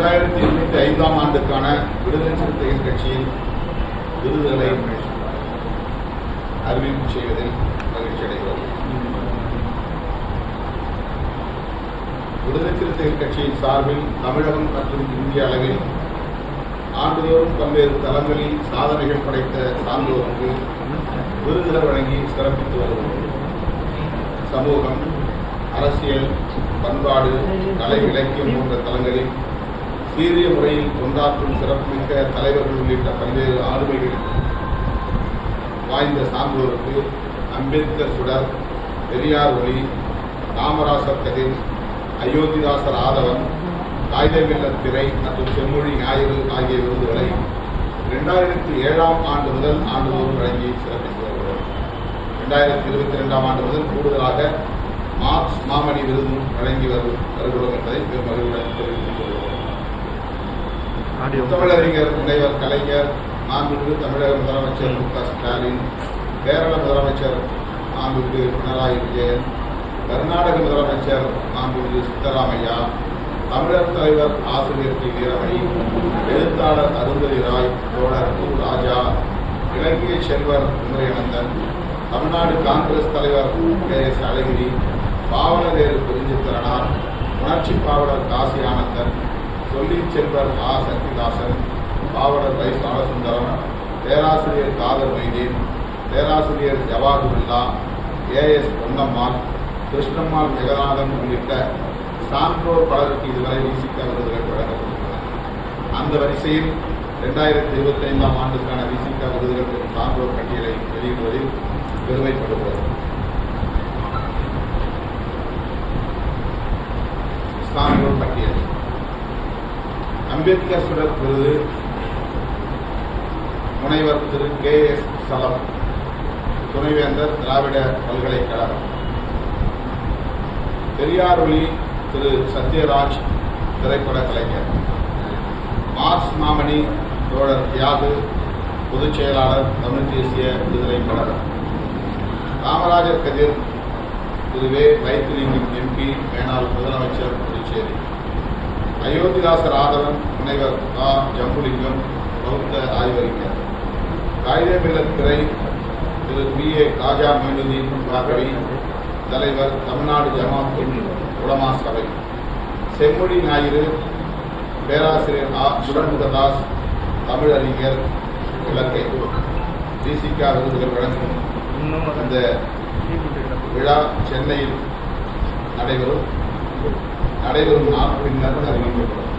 இரண்டாயிரத்தி இருபத்தி ஐந்தாம் ஆண்டுக்கான விடுதலை சிறுத்தைகள் கட்சியின் விருதுகளை அறிவிப்பு செய்வதில் மகிழ்ச்சி அடைகிறோம். விடுதலை சிறுத்தைகள் கட்சியின் சார்பில் தமிழகம் மற்றும் இந்திய அளவில் ஆண்டுதோறும் பல்வேறு தளங்களில் சாதனைகள் படைத்த சான்றோருக்கு விருதுகள் வழங்கி சிறப்பித்து வருகிறோம் சமூகம் அரசியல் பண்பாடு கலை இலக்கியம் போன்ற தளங்களில் சீரிய முறையில் தொண்டாற்றும் சிறப்புமிக்க தலைவர்கள் உள்ளிட்ட பல்வேறு ஆளுமைகள் வாய்ந்த சான்றோருக்கு அம்பேத்கர் சுடர் பெரியார் ஒளி காமராசர் கதிர் அயோத்திதாசர் ஆதவன் காகிதமில்ல திரை மற்றும் செம்மொழி ஞாயிறு ஆகிய விருதுகளை இரண்டாயிரத்தி ஏழாம் ஆண்டு முதல் ஆண்டுதோறும் வழங்கி சிறப்பித்து வருகிறோம். இரண்டாயிரத்தி இருபத்தி ரெண்டாம் ஆண்டு முதல் கூடுதலாக மார்க்ஸ் மாமணி விருதும் வழங்கி வருகிறோம் என்பதை பெரும் மகிழ்வுடன் தெரிவித்துக் கொள்கிறோம். தமிழறிஞர் முனைவர் கலைஞர் மாண்புமிகு தமிழக முதலமைச்சர் மு க ஸ்டாலின் கேரள முதலமைச்சர் மாண்புமிகு பினராயி விஜயன் கர்நாடக முதலமைச்சர் மாண்புமிகு சித்தராமையா தமிழர் தலைவர் ஆசிரியர் டி வீரமணி எழுத்தாளர் அருந்ததி ராய் தோழர் கு. ராஜா இலக்கிய செல்வர் குமரியனந்தன் தமிழ்நாடு காங்கிரஸ் தலைவர் கே. எஸ். அழகிரி பாவலரேறு புரிஞ்சித்திரனார் உணர்ச்சி பாவலர் காசி ஆனந்தன் சொல்லி செல்வர் ஆ. சக்திதாசன் பாவலர் வை பாலசுந்தரம் பேராசிரியர் காதர் மைதீன் பேராசிரியர் ஜவாதுல்லா ஏஎஸ் பொன்னம்மாள் கிருஷ்ணம்மாள் ஜெகநாதன் உள்ளிட்ட சான்றோர் பலருக்கு இதுவரை வீசிக்க விருதுகள் வழங்கப்பட்டுள்ளன அந்த வரிசையில் ரெண்டாயிரத்தி இருபத்தைந்தாம் ஆண்டுக்கான விசிக விருதுகள் பெறும் சான்றோர் பட்டியலை வெளியிடுவதில் பெருமைப்படுகிறது சான்றோர் பட்டியல் அம்பேத்கர் சுடர் விருது. முனைவர் திரு கே. எஸ். சலம் துணைவேந்தர் திராவிட பல்கலைக்கழகம். பெரியாரொளி திரு சத்யராஜ் திரைப்பட கலைஞர். மார்க்ஸ் மாமணி தோழர் தியாகு பொதுச் செயலாளர் தமிழ் தேசிய விடுதலை கழகம். காமராஜர் கதிர் திரு வே வைத்திலிங்கம் எம்பி அயோத்திதாசர் ஆதவன் முனைவர் ஆ ஜம்புலிங்கம் பௌத்த ஆய்வறிஞர். காகிதமில்லத் திரை. திரு பி. ஏ. காஜா மொயினுதீன் பாகவி தலைவர் தமிழ்நாடு ஜமாத்துல் உலமா சபை. செம்மொழி ஞாயிறு பேராசிரியர் ஆ. சுடமுகதாஸ் தமிழறிஞர் இலக்கை டிசிகா விருதுகள் வழங்கும் இந்த விழா சென்னையில் நடைபெறும். நடைபெறும் நாள் பின்னர் அறிவிக்கப்படும்